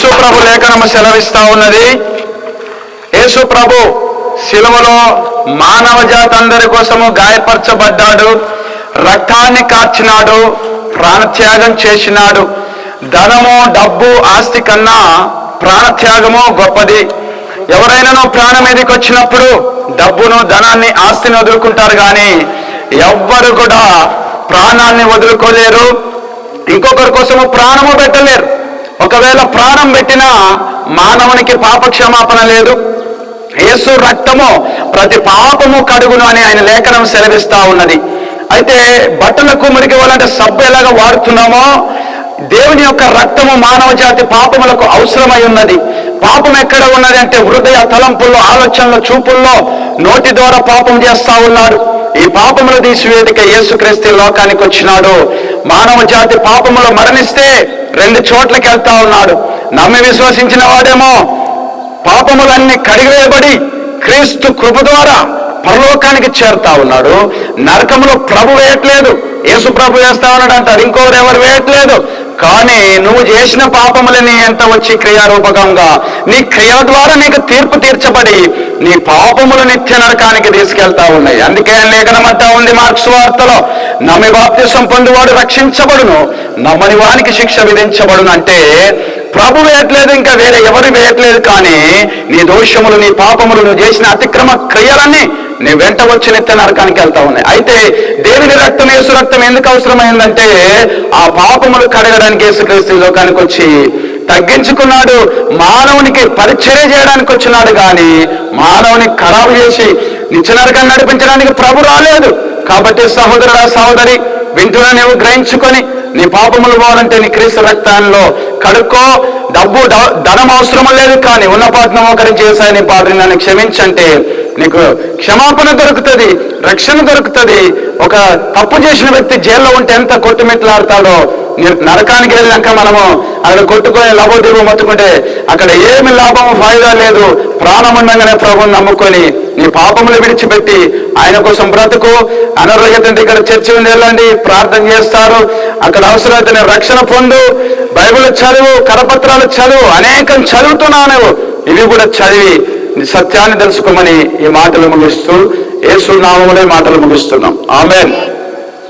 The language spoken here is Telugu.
సెలవిస్తా ఉన్నది. యేసుప్రభు శిలువలో మానవ జాతి అందరి కోసము గాయపరచబడ్డాడు. రక్తాన్ని కార్చినాడు. ప్రాణత్యాగం చేసినాడు. ధనము డబ్బు ఆస్తి కన్నా ప్రాణత్యాగము గొప్పది. ఎవరైనాను ప్రాణం మీదకి వచ్చినప్పుడు డబ్బును ధనాన్ని ఆస్తిని వదులుకుంటారు కానీ ఎవ్వరు కూడా ప్రాణాన్ని వదులుకోలేరు. ఇంకొకరి కోసము ప్రాణము పెట్టలేరు. ఒకవేళ ప్రాణం పెట్టినా మానవునికి పాప క్షమాపణ లేదు. యేసు రక్తము ప్రతి పాపము కడుగును అని ఆయన లేఖనం సెలవిస్తా ఉన్నది. అయితే బట్టలకు మురికి వాళ్ళంటే సబ్బు ఎలాగా వాడుతున్నామో? దేవుని యొక్క రక్తము మానవ జాతి పాపములకు అవసరమై ఉన్నది. పాపం ఎక్కడ ఉన్నది అంటే హృదయ తలంపుల్లో ఆలోచనల చూపుల్లో నోటి ద్వారా పాపం చేస్తా ఉన్నాడు ఈ పాపములు తీసివేదిక యేసుక్రీస్తు లోకానికి వచ్చినాడు. మానవ జాతి పాపములు మరణిస్తే రెండు చోట్లకి వెళ్తా ఉన్నాడు. నమ్మి విశ్వసించిన వాడేమో పాపములన్నీ కడిగివేయబడి క్రీస్తు కృప ద్వారా పరలోకానికి చేరుతా ఉన్నాడు. నరకములో ప్రభు వేయట్లేదు. యేసు ప్రభు వేస్తా ఉన్నాడు అంటారు ఇంకోరు ఎవరు వేయట్లేదు. కానీ నువ్వు చేసిన పాపములని ఎంత వచ్చి క్రియారూపకంగా. నీ క్రియ ద్వారా నీకు తీర్పు తీర్చబడి నీ పాపములు నిత్య నరకానికి తీసుకెళ్తా ఉన్నాయి. అందుకే లేఖనం అంతా ఉంది మార్క్స్ వార్తలో. నమ్మి బాప్తిసం పొందువాడు రక్షించబడును నమ్మని వానికి శిక్ష విధించబడును అంటే ప్రభు వేయట్లేదు ఇంకా వేరే ఎవరు వేయట్లేదు కానీ నీ దోషములు నీ పాపములు నువ్వు చేసిన అతిక్రమ క్రియలన్నీ నీ వెంట వచ్చి నిత్య నరకానికి వెళ్తా ఉన్నాయి. అయితే దేవుని రక్తం యేసు రక్తం ఎందుకు అవసరమైందంటే ఆ పాపములు కడగడానికి యేసుక్రీస్తు ఈ లోకానికి వచ్చి తగ్గించుకున్నాడు మానవునికి పరిచర్య చేయడానికి వచ్చినాడు కానీ మానవుని ఖరాబు చేసి నిత్యనరకం నడిపించడానికి ప్రభు రాలేదు. కాబట్టి సహోదరుడా సహోదరి వింటున్నా నువ్వు గ్రహించుకొని నీ పాపములు పోవాలంటే నీ క్రీస్తు రక్తాల్లో కడుక్కో. డబ్బు ధనం అవసరం లేదు కానీ ఉన్న పాటను ఒకరి చేశాయి నీ పాటని నన్ను క్షమించంటే నీకు క్షమాపణ దొరుకుతుంది రక్షణ దొరుకుతుంది. ఒక తప్పు చేసిన వ్యక్తి జైల్లో ఉంటే ఎంత కొట్టుమిట్లాడతాడో నరకానికి వెళ్ళాక మనము అక్కడ కొట్టుకొని లబోదిబో మొత్తుకుంటే అక్కడ ఏమి లాభము ఫాయిదా లేదు. ప్రాణం ఉండగానే ప్రభుని నమ్ముకొని నీ పాపములు విడిచిపెట్టి ఆయన కోసం బ్రతుకు. అనారోగ్యత ఇక్కడ చర్చి ఉండి వెళ్ళండి ప్రార్థన చేస్తారు. అక్కడ అవసరమైతే రక్షణ పొందు. బైబిల్ చదువు కరపత్రాలు చదువు అనేకం చదువుతున్నావు నువ్వు ఇవి కూడా చదివి సత్యాన్ని తెలుసుకోమని ఈ మాటలు ముగిస్తూ యేసు నామములే మాటలు ముగిస్తున్నాం. ఆమెన్.